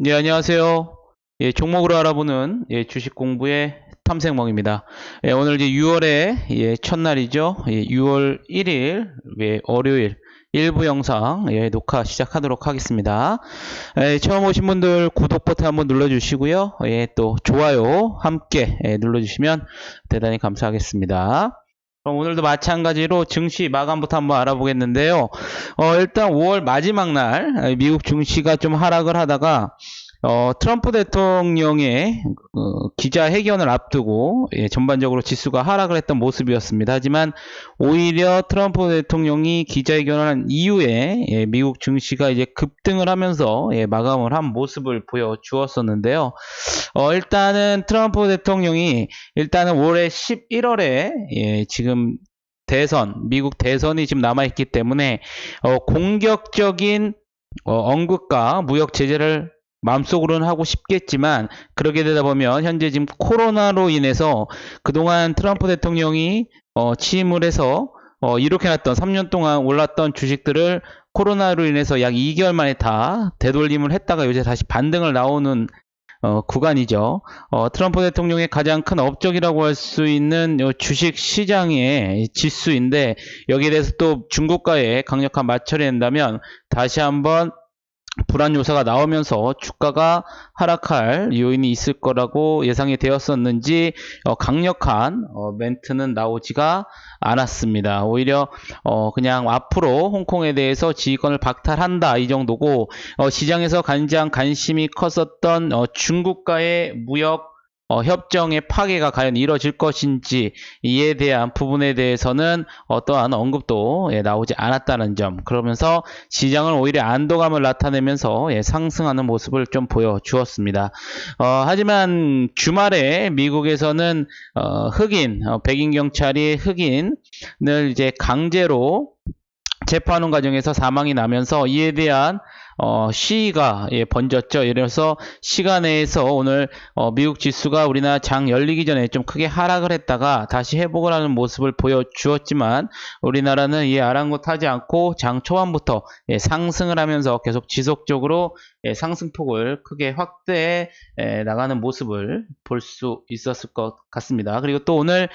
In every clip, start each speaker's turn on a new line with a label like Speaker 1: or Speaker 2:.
Speaker 1: 네, 안녕하세요. 예, 종목으로 알아보는 예, 주식 공부의 탐색멍입니다. 예, 오늘 이제 6월의 예, 첫날이죠. 예, 6월 1일 예, 월요일 일부 영상 예, 녹화 시작하도록 하겠습니다. 예, 처음 오신 분들 구독 버튼 한번 눌러주시고요. 예, 또 좋아요 함께 예, 눌러주시면 대단히 감사하겠습니다. 오늘도 마찬가지로 증시 마감부터 한번 알아보겠는데요. 어, 일단 5월 마지막 날 에, 미국 증시가 좀 하락을 하다가 어, 트럼프 대통령의 어, 기자회견을 앞두고 예, 전반적으로 지수가 하락을 했던 모습이었습니다. 하지만 오히려 트럼프 대통령이 기자회견을 한 이후에 예, 미국 증시가 이제 급등을 하면서 예, 마감을 한 모습을 보여주었었는데요. 어, 일단은 트럼프 대통령이 일단은 올해 11월에 예, 지금 대선, 미국 대선이 지금 남아있기 때문에 어, 공격적인 어, 언급과 무역 제재를 마음속으로는 하고 싶겠지만 그러게 되다 보면 현재 지금 코로나로 인해서 그동안 트럼프 대통령이 어, 취임을 해서 어, 이렇게 놨던 3년 동안 올랐던 주식들을 코로나로 인해서 약 2개월 만에 다 되돌림을 했다가 요새 다시 반등을 나오는 어, 구간이죠. 어, 트럼프 대통령의 가장 큰 업적이라고 할 수 있는 요 주식 시장의 지수인데 여기에 대해서 또 중국과의 강력한 마찰이 된다면 다시 한번 불안 요소가 나오면서 주가가 하락할 요인이 있을 거라고 예상이 되었었는지 어, 강력한 어, 멘트는 나오지가 않았습니다. 오히려 어, 그냥 앞으로 홍콩에 대해서 지휘권을 박탈한다 이 정도고 어, 시장에서 가장 관심이 컸었던 어, 중국과의 무역 어, 협정의 파괴가 과연 이뤄질 것인지 이에 대한 부분에 대해서는 어떠한 언급도 예, 나오지 않았다는 점 그러면서 시장은 오히려 안도감을 나타내면서 예, 상승하는 모습을 좀 보여주었습니다. 어, 하지만 주말에 미국에서는 어, 흑인 어, 백인 경찰이 흑인을 이제 강제로 체포하는 과정에서 사망이 나면서 이에 대한 어, 시위가 예, 번졌죠. 이래서 시간 내에서 오늘 어, 미국 지수가 우리나라 장 열리기 전에 좀 크게 하락을 했다가 다시 회복을 하는 모습을 보여주었지만 우리나라는 이 아랑곳하지 않고 장 초반부터 예, 상승을 하면서 계속 지속적으로 예, 상승폭을 크게 확대해 예, 나가는 모습을 볼 수 있었을 것 같습니다. 그리고 또 오늘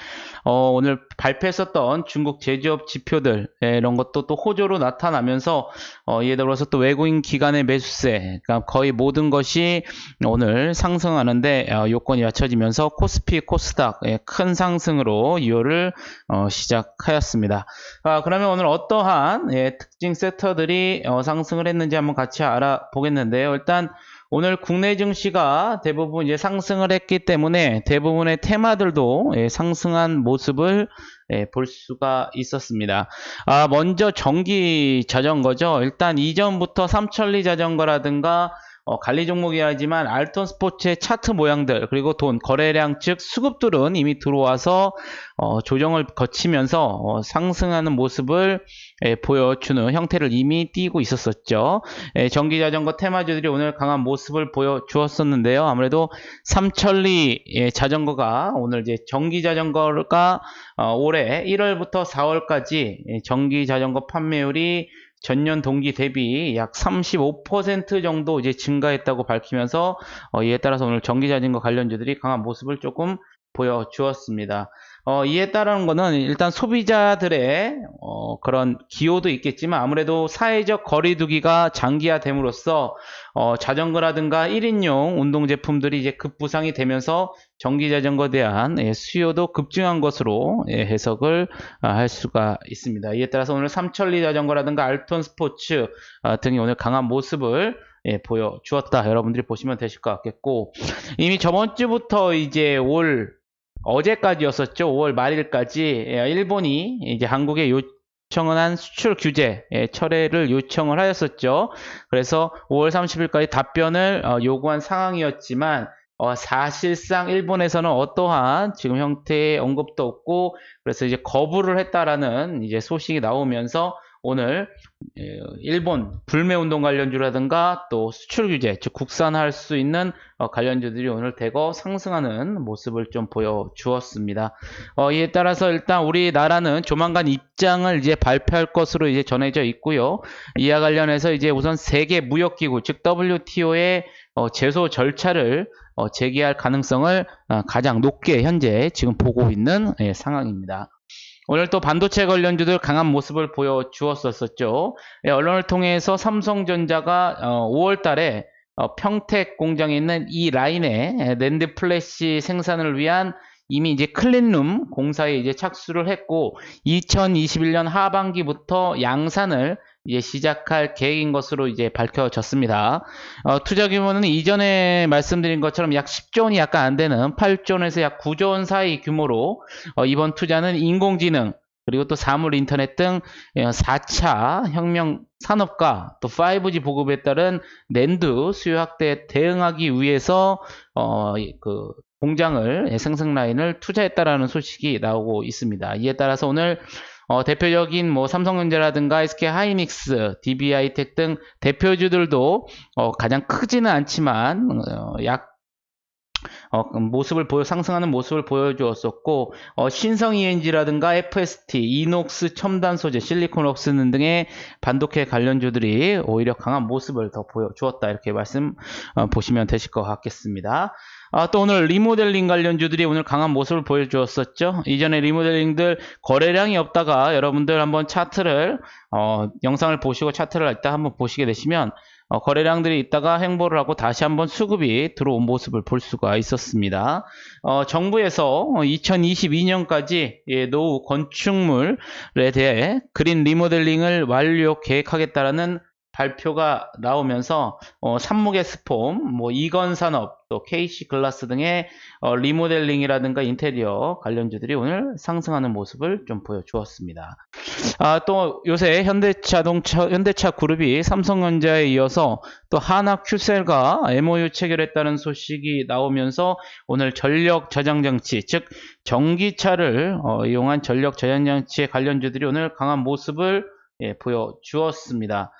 Speaker 1: 어, 오늘 발표했었던 중국 제조업 지표들 예, 이런 것도 또 호조로 나타나면서 어, 이에 더불어서 또 외국인 기 관의 매수세 그러니까 거의 모든 것이 오늘 상승하는데 어, 요건이 갖춰지면서 코스피 코스닥 예, 큰 상승으로 2월을 어, 시작하였습니다. 아, 그러면 오늘 어떠한 예, 특징 섹터들이 어, 상승을 했는지 한번 같이 알아보겠는데요. 일단 오늘 국내 증시가 대부분 이제 상승을 했기 때문에 대부분의 테마들도 예, 상승한 모습을 예, 볼 수가 있었습니다. 아, 먼저 전기 자전거죠. 일단 이전부터 삼천리 자전거라든가 어, 관리 종목이야지만 알톤 스포츠의 차트 모양들 그리고 돈 거래량 즉 수급들은 이미 들어와서 어, 조정을 거치면서 어, 상승하는 모습을 예, 보여주는 형태를 이미 띄고 있었었죠. 예, 전기 자전거 테마주들이 오늘 강한 모습을 보여주었었는데요. 아무래도 삼천리 예, 자전거가 오늘 이제 전기 자전거가 어, 올해 1월부터 4월까지 예, 전기 자전거 판매율이 전년 동기 대비 약 35% 정도 이제 증가했다고 밝히면서 어, 이에 따라서 오늘 전기 자전거 관련주들이 강한 모습을 조금 보여주었습니다. 어, 이에 따른 거는 일단 소비자들의 어, 그런 기호도 있겠지만 아무래도 사회적 거리두기가 장기화됨으로써 어, 자전거라든가 1인용 운동 제품들이 이제 급부상이 되면서 전기 자전거에 대한 예, 수요도 급증한 것으로 예, 해석을 아, 할 수가 있습니다. 이에 따라서 오늘 삼천리 자전거라든가 알톤 스포츠 아, 등이 오늘 강한 모습을 예, 보여주었다. 여러분들이 보시면 되실 것 같겠고 이미 저번 주부터 이제 올 어제까지였었죠. 5월 말일까지 예, 일본이 이제 한국에 요청을 한 수출 규제 예, 철회를 요청을 하였었죠. 그래서 5월 30일까지 답변을 어, 요구한 상황이었지만 어, 사실상 일본에서는 어떠한 지금 형태의 언급도 없고 그래서 이제 거부를 했다라는 이제 소식이 나오면서 오늘 예, 일본 불매 운동 관련주라든가 또 수출 규제, 즉 국산할 수 있는 어, 관련주들이 오늘 대거 상승하는 모습을 좀 보여주었습니다. 어, 이에 따라서 일단 우리나라는 조만간 입장을 이제 발표할 것으로 이제 전해져 있고요. 이와 관련해서 이제 우선 세계 무역기구, 즉 WTO의 어, 제소 절차를 어, 제기할 가능성을 어, 가장 높게 현재 지금 보고 있는 예, 상황입니다. 오늘 또 반도체 관련주들 강한 모습을 보여주었었죠. 예, 언론을 통해서 삼성전자가 5월 달에 어, 평택 공장에 있는 이 라인에 예, 낸드 플래시 생산을 위한 이미 이제 클린룸 공사에 이제 착수를 했고 2021년 하반기부터 양산을 이제 시작할 계획인 것으로 이제 밝혀졌습니다. 어, 투자 규모는 이전에 말씀드린 것처럼 약 10조 원이 약간 안 되는 8조 원에서 약 9조 원 사이 규모로 어, 이번 투자는 인공지능 그리고 또 사물 인터넷 등 4차 혁명 산업과 또 5G 보급에 따른 낸드 수요 확대에 대응하기 위해서 어, 그 공장을 생성 라인을 투자했다라는 소식이 나오고 있습니다. 이에 따라서 오늘 어, 대표적인 뭐 삼성전자라든가 SK 하이닉스, DB하이텍 등 대표주들도 어, 가장 크지는 않지만 어, 약 어, 모습을 보여 상승하는 모습을 보여주었었고 어, 신성 ENG라든가 FST, 이녹스 첨단 소재, 실리콘웍스 등의 반도체 관련주들이 오히려 강한 모습을 더 보여주었다 이렇게 말씀 어, 보시면 되실 것 같겠습니다. 아, 또 오늘 리모델링 관련주들이 오늘 강한 모습을 보여주었었죠. 이전에 리모델링들 거래량이 없다가 여러분들 한번 차트를 어, 영상을 보시고 차트를 이따 한번 보시게 되시면 어, 거래량들이 있다가 행보를 하고 다시 한번 수급이 들어온 모습을 볼 수가 있었습니다. 어, 정부에서 2022년까지 예, 노후 건축물에 대해 그린 리모델링을 완료 계획하겠다라는 발표가 나오면서 어, 산목의 스폼, 뭐 이건산업, 또 KC 글라스 등의 어, 리모델링이라든가 인테리어 관련주들이 오늘 상승하는 모습을 좀 보여주었습니다. 아, 또 요새 현대자동차, 현대차 그룹이 삼성전자에 이어서 또 하나 큐셀과 MOU 체결했다는 소식이 나오면서 오늘 전력 저장 장치, 즉 전기차를 어, 이용한 전력 저장 장치의 관련주들이 오늘 강한 모습을 예, 보여주었습니다.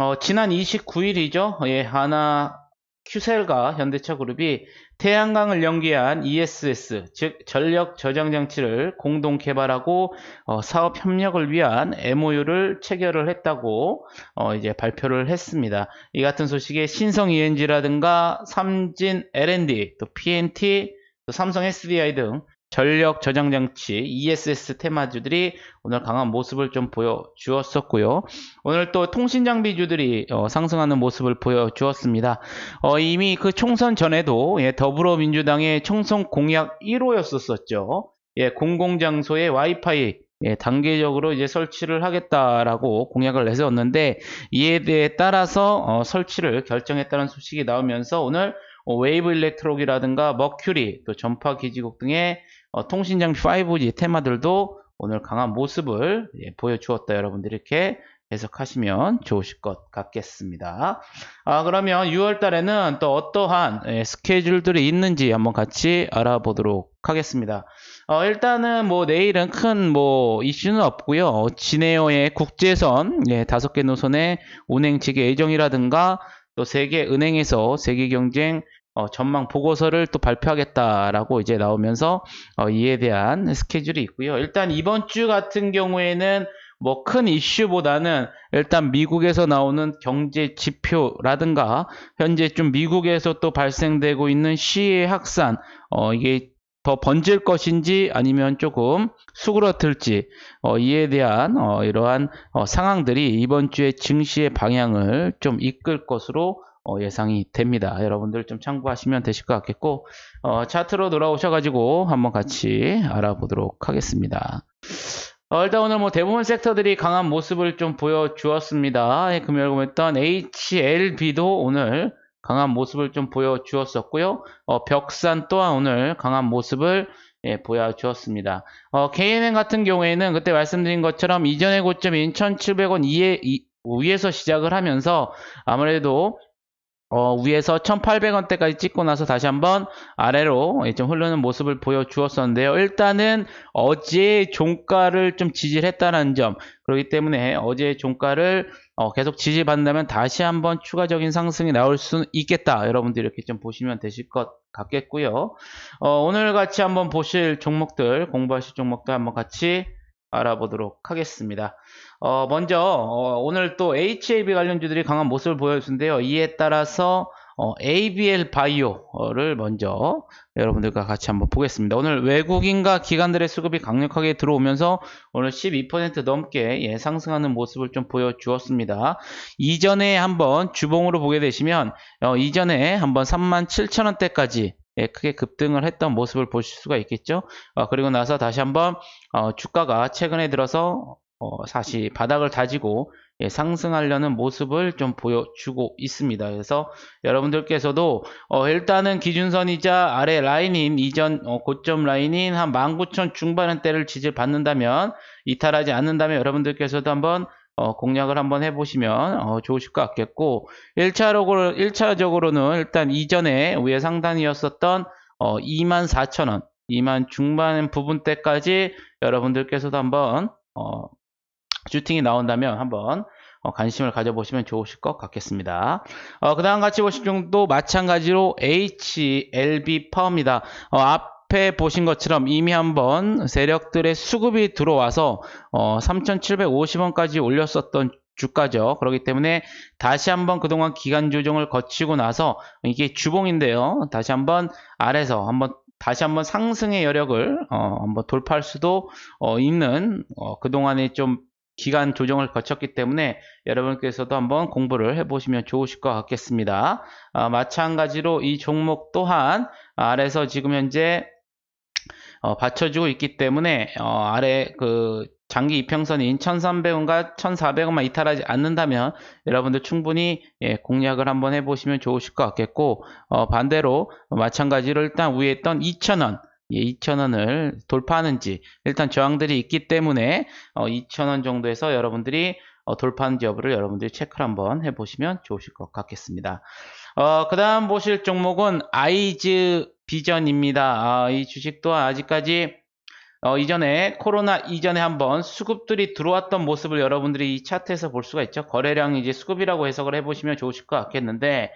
Speaker 1: 어, 지난 29일이죠. 예, 하나 큐셀과 현대차 그룹이 태양광을 연계한 ESS, 즉 전력 저장 장치를 공동 개발하고 어, 사업 협력을 위한 MOU를 체결을 했다고 어, 이제 발표를 했습니다. 이 같은 소식에 신성 ENG라든가 삼진 L&D, 또 PNT, 또 삼성 SDI 등 전력 저장 장치 ESS 테마주들이 오늘 강한 모습을 좀 보여주었었고요. 오늘 또 통신 장비주들이 어, 상승하는 모습을 보여주었습니다. 어, 이미 그 총선 전에도 예, 더불어민주당의 총선 공약 1호였었었죠. 예, 공공장소에 와이파이 예, 단계적으로 이제 설치를 하겠다라고 공약을 내세웠는데 이에 대해 따라서 어, 설치를 결정했다는 소식이 나오면서 오늘 어, 웨이브 일렉트록이라든가 머큐리 또 전파 기지국 등의 어, 통신장비 5G 테마들도 오늘 강한 모습을 예, 보여주었다. 여러분들 이렇게 해석하시면 좋으실 것 같겠습니다. 아, 그러면 6월 달에는 또 어떠한 예, 스케줄들이 있는지 한번 같이 알아보도록 하겠습니다. 어, 일단은 뭐 내일은 큰 뭐 이슈는 없고요. 진에어의 국제선 예, 다섯 개 노선의 운행 재개 예정이라든가 또 세계 은행에서 세계 경쟁 어, 전망 보고서를 또 발표하겠다라고 이제 나오면서 어, 이에 대한 스케줄이 있고요. 일단 이번 주 같은 경우에는 뭐 큰 이슈보다는 일단 미국에서 나오는 경제 지표라든가 현재 좀 미국에서 또 발생되고 있는 시의 확산 어, 이게 더 번질 것인지 아니면 조금 수그러들지 어, 이에 대한 어, 이러한 어, 상황들이 이번 주에 증시의 방향을 좀 이끌 것으로 어, 예상이 됩니다. 여러분들 좀 참고하시면 되실 것 같겠고 어, 차트로 돌아오셔가지고 한번 같이 알아보도록 하겠습니다. 어, 일단 오늘 뭐 대부분 섹터들이 강한 모습을 좀 보여주었습니다. 예, 금요일 공했던 HLB도 오늘 강한 모습을 좀 보여주었었고요. 어, 벽산 또한 오늘 강한 모습을 예, 보여주었습니다. 어, KNN 같은 경우에는 그때 말씀드린 것처럼 이전의 고점인 1,700원 이에, 이, 위에서 시작을 하면서 아무래도 어, 위에서 1800원대까지 찍고 나서 다시 한번 아래로 예, 좀 흐르는 모습을 보여주었었는데요. 일단은 어제 종가를 좀 지지했다는 점, 그렇기 때문에 어제 종가를 어, 계속 지지받는다면 다시 한번 추가적인 상승이 나올 수 있겠다. 여러분들 이렇게 좀 보시면 되실 것 같겠고요. 어, 오늘 같이 한번 보실 종목들, 공부하실 종목들 한번 같이 알아보도록 하겠습니다. 어, 먼저 어, 오늘 또 HAB 관련주들이 강한 모습을 보여주는데요. 이에 따라서 어, ABL 바이오를 먼저 여러분들과 같이 한번 보겠습니다. 오늘 외국인과 기관들의 수급이 강력하게 들어오면서 오늘 12% 넘게 예, 상승하는 모습을 좀 보여주었습니다. 이전에 한번 주봉으로 보게 되시면 어, 이전에 한번 37,000원대까지 예, 크게 급등을 했던 모습을 보실 수가 있겠죠. 어, 그리고 나서 다시 한번 어, 주가가 최근에 들어서 어, 다시 바닥을 다지고 예, 상승하려는 모습을 좀 보여주고 있습니다. 그래서 여러분들께서도 어, 일단은 기준선이자 아래 라인인 이전 어, 고점 라인인 한 19,000 중반원대를 지지를 받는다면 이탈하지 않는다면 여러분들께서도 한번 어, 공략을 한번 해보시면 어, 좋으실 것 같겠고 1차적으로, 1차적으로는 일단 이전에 위에 상단이었었던 어, 24,000원 2만 중반 부분대까지 여러분들께서도 한번 어, 슈팅이 나온다면 한번 어, 관심을 가져보시면 좋으실 것 같겠습니다. 어, 그 다음 같이 보실 정도 마찬가지로 HLB 파워입니다. 어, 앞 에 보신 것처럼 이미 한번 세력들의 수급이 들어와서 어, 3,750원까지 올렸었던 주가죠. 그렇기 때문에 다시 한번 그동안 기간 조정을 거치고 나서 이게 주봉인데요. 다시 한번 아래서 한번 다시 한번 상승의 여력을 어, 한번 돌파할 수도 어, 있는 어, 그동안에 좀 기간 조정을 거쳤기 때문에 여러분께서도 한번 공부를 해보시면 좋으실 것 같겠습니다. 아, 마찬가지로 이 종목 또한 아래서 지금 현재 어, 받쳐주고 있기 때문에 어, 아래 그 장기 이평선인 1300원과 1400원만 이탈하지 않는다면 여러분들 충분히 예, 공략을 한번 해보시면 좋으실 것 같겠고 어, 반대로 마찬가지로 일단 위에 있던 2000원 예, 2,000원을 돌파하는지 일단 저항들이 있기 때문에 어, 2,000원 정도에서 여러분들이 어, 돌파하는지 여부를 여러분들이 체크를 한번 해보시면 좋으실 것 같겠습니다. 어, 그 다음 보실 종목은 아이즈 비전입니다. 아, 이 주식 또한 아직까지 어, 이전에 코로나 이전에 한번 수급들이 들어왔던 모습을 여러분들이 이 차트에서 볼 수가 있죠. 거래량 이제 수급이라고 해석을 해보시면 좋으실 것 같겠는데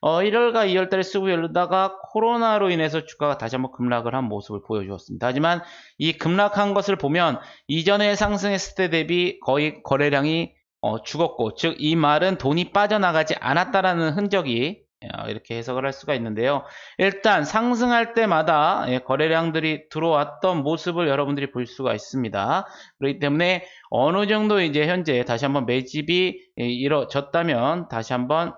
Speaker 1: 어, 1월과 2월 달에 수급이 열리다가 코로나로 인해서 주가가 다시 한번 급락을 한 모습을 보여주었습니다. 하지만 이 급락한 것을 보면 이전에 상승했을 때 대비 거의 거래량이 어, 죽었고 즉 이 말은 돈이 빠져나가지 않았다라는 흔적이 어, 이렇게 해석을 할 수가 있는데요. 일단 상승할 때마다 예, 거래량들이 들어왔던 모습을 여러분들이 볼 수가 있습니다. 그렇기 때문에 어느 정도 이제 현재 다시 한번 매집이 예, 이루어졌다면 다시 한번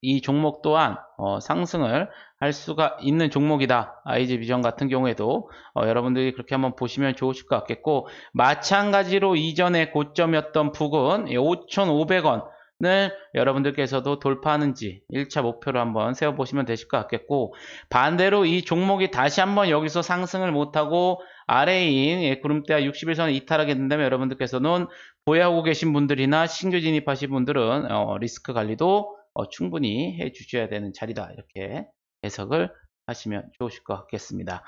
Speaker 1: 이 종목 또한 어, 상승을 할 수가 있는 종목이다. 아이즈 비전 같은 경우에도 어, 여러분들이 그렇게 한번 보시면 좋으실 것 같겠고 마찬가지로 이전에 고점이었던 부근 5,500원 을 여러분들께서도 돌파하는지 1차 목표로 한번 세워보시면 되실 것 같겠고 반대로 이 종목이 다시 한번 여기서 상승을 못하고 아래인 예, 구름대와 61선을 이탈하게 된다면 여러분들께서는 보유하고 계신 분들이나 신규 진입하신 분들은 어, 리스크 관리도 어, 충분히 해 주셔야 되는 자리다 이렇게 해석을 하시면 좋으실 것 같겠습니다.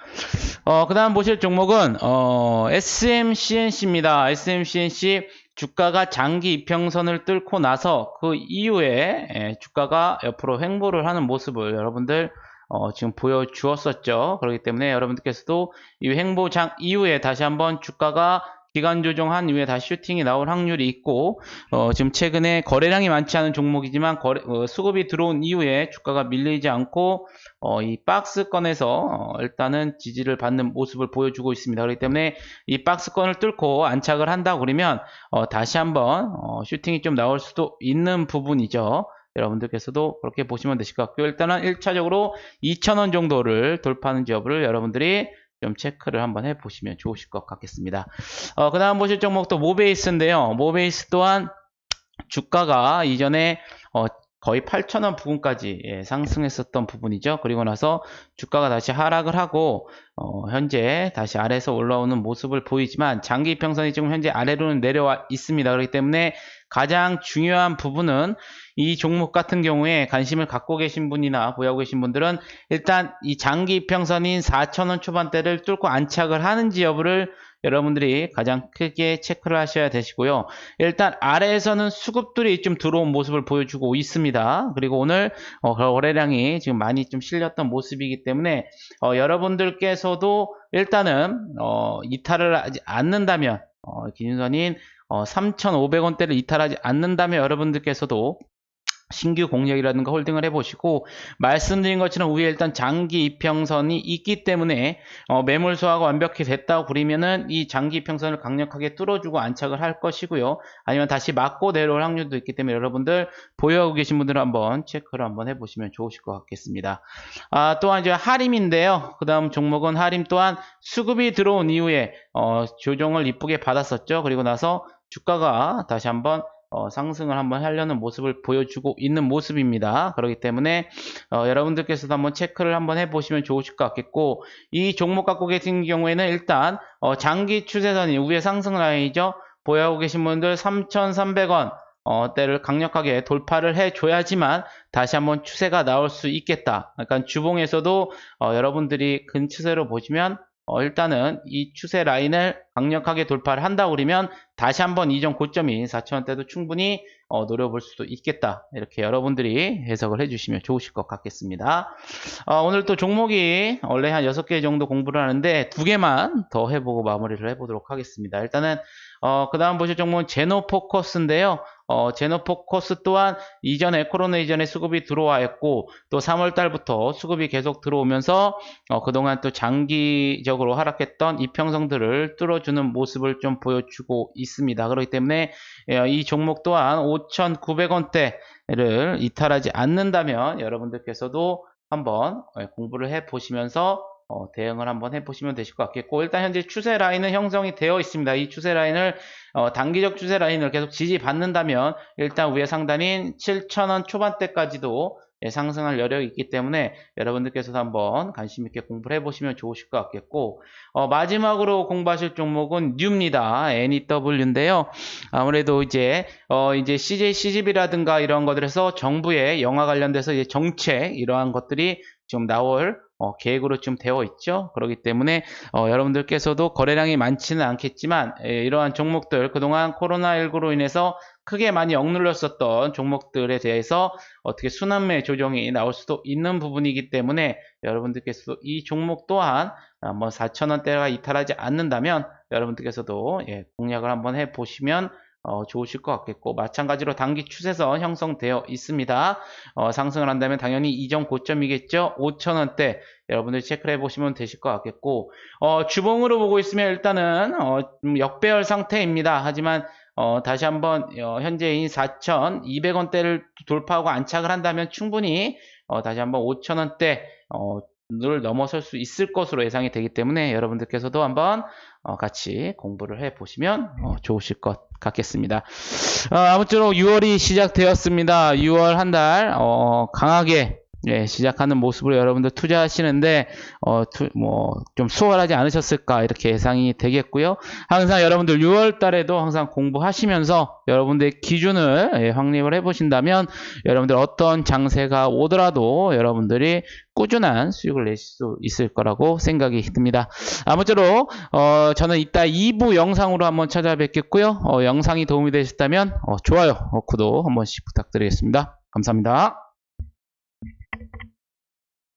Speaker 1: 어, 그 다음 보실 종목은 어, SMCNC입니다. SMCNC 주가가 장기 이평선을 뚫고 나서 그 이후에 예, 주가가 옆으로 횡보를 하는 모습을 여러분들 어, 지금 보여주었었죠. 그렇기 때문에 여러분들께서도 이 횡보장 이후에 다시 한번 주가가 기간 조정한 이후에 다시 슈팅이 나올 확률이 있고 어, 지금 최근에 거래량이 많지 않은 종목이지만 거래, 어, 수급이 들어온 이후에 주가가 밀리지 않고 어, 이 박스권에서 어, 일단은 지지를 받는 모습을 보여주고 있습니다. 그렇기 때문에 이 박스권을 뚫고 안착을 한다 그러면 어, 다시 한번 어, 슈팅이 좀 나올 수도 있는 부분이죠. 여러분들께서도 그렇게 보시면 되실 것 같고요. 일단은 1차적으로 2,000원 정도를 돌파하는 여부를 여러분들이 좀 체크를 한번 해보시면 좋으실 것 같겠습니다. 어, 그 다음 보실 종목도 모베이스인데요. 모베이스 또한 주가가 이전에 어, 거의 8,000원 부분까지 예, 상승했었던 부분이죠. 그리고 나서 주가가 다시 하락을 하고 어, 현재 다시 아래에서 올라오는 모습을 보이지만 장기 평선이 지금 현재 아래로는 내려와 있습니다. 그렇기 때문에 가장 중요한 부분은 이 종목 같은 경우에 관심을 갖고 계신 분이나 보유하고 계신 분들은 일단 이 장기 이평선인 4,000원 초반대를 뚫고 안착을 하는지 여부를 여러분들이 가장 크게 체크를 하셔야 되시고요. 일단 아래에서는 수급들이 좀 들어온 모습을 보여주고 있습니다. 그리고 오늘 어, 거래량이 지금 많이 좀 실렸던 모습이기 때문에 어, 여러분들께서도 일단은 어, 이탈을 하지 않는다면 어, 기준선인 어, 3,500원대를 이탈하지 않는다면 여러분들께서도 신규 공략이라든가 홀딩을 해보시고 말씀드린 것처럼 위에 일단 장기 이평선이 있기 때문에 어, 매물 소화가 완벽히 됐다고 그리면은 이 장기 이평선을 강력하게 뚫어주고 안착을 할 것이고요. 아니면 다시 맞고 내려올 확률도 있기 때문에 여러분들 보유하고 계신 분들은 한번 체크를 한번 해보시면 좋으실 것 같겠습니다. 아, 또한 이제 하림인데요. 그 다음 종목은 하림 또한 수급이 들어온 이후에 어, 조정을 이쁘게 받았었죠. 그리고 나서 주가가 다시 한번 어, 상승을 한번 하려는 모습을 보여주고 있는 모습입니다. 그렇기 때문에 어, 여러분들께서도 한번 체크를 한번 해보시면 좋으실 것 같겠고 이 종목 갖고 계신 경우에는 일단 어, 장기 추세선이 위에 상승 라인이죠. 보유하고 계신 분들 3,300원 어, 때를 강력하게 돌파를 해줘야지만 다시 한번 추세가 나올 수 있겠다. 그러니까 주봉에서도 어, 여러분들이 근 추세로 보시면 어, 일단은 이 추세 라인을 강력하게 돌파를 한다 그러면 다시 한번 이전 고점인 4천원대도 충분히 어, 노려볼 수도 있겠다. 이렇게 여러분들이 해석을 해주시면 좋으실 것 같겠습니다. 어, 오늘 또 종목이 원래 한 6개 정도 공부를 하는데 두 개만 더 해보고 마무리를 해보도록 하겠습니다. 일단은 어, 그 다음 보실 종목은 제노포커스인데요. 어, 제노포커스 또한 이전에 코로나 이전에 수급이 들어와 있고 또 3월 달부터 수급이 계속 들어오면서 어, 그동안 또 장기적으로 하락했던 이평성들을 뚫어주는 모습을 좀 보여주고 있습니다. 그렇기 때문에 예, 이 종목 또한 5,900원대를 이탈하지 않는다면 여러분들께서도 한번 예, 공부를 해 보시면서 어, 대응을 한번 해보시면 되실 것 같겠고 일단 현재 추세 라인은 형성이 되어 있습니다. 이 추세 라인을 어, 단기적 추세 라인을 계속 지지받는다면 일단 위에 상단인 7,000원 초반대까지도 예, 상승할 여력이 있기 때문에 여러분들께서도 한번 관심 있게 공부를 해보시면 좋으실 것 같겠고 어, 마지막으로 공부하실 종목은 뉴입니다. NEW인데요. 아무래도 이제 어, 이제 CJ CGV라든가 이런 것들에서 정부의 영화 관련돼서 이제 정책 이러한 것들이 좀 나올 어, 계획으로 좀 되어 있죠. 그렇기 때문에 어, 여러분들께서도 거래량이 많지는 않겠지만 예, 이러한 종목들 그동안 코로나19로 인해서 크게 많이 억눌렸었던 종목들에 대해서 어떻게 순환매 조정이 나올 수도 있는 부분이기 때문에 여러분들께서도 이 종목 또한 한번 4천원대가 이탈하지 않는다면 여러분들께서도 예, 공략을 한번 해 보시면 어, 좋으실 것 같겠고 마찬가지로 단기 추세선 형성되어 있습니다. 어, 상승을 한다면 당연히 이전 고점이겠죠. 5천원대 여러분들 체크를 해보시면 되실 것 같겠고 어, 주봉으로 보고 있으면 일단은 어, 좀 역배열 상태입니다. 하지만 어, 다시 한번 어, 현재인 4,200원대를 돌파하고 안착을 한다면 충분히 어, 다시 한번 5천원대 어, 를 넘어설 수 있을 것으로 예상이 되기 때문에 여러분들께서도 한번 어, 같이 공부를 해 보시면 어, 좋으실 것 같겠습니다. 어, 아무쪼록 6월이 시작되었습니다. 6월 한 달 강하게 예, 시작하는 모습으로 여러분들 투자하시는데 어, 뭐 좀 수월하지 않으셨을까 이렇게 예상이 되겠고요. 항상 여러분들 6월 달에도 항상 공부하시면서 여러분들의 기준을 예, 확립을 해 보신다면 여러분들 어떤 장세가 오더라도 여러분들이 꾸준한 수익을 내실 수 있을 거라고 생각이 듭니다. 아무쪼록 어, 저는 이따 2부 영상으로 한번 찾아뵙겠고요. 어, 영상이 도움이 되셨다면 어, 좋아요, 어, 구독 한 번씩 부탁드리겠습니다. 감사합니다.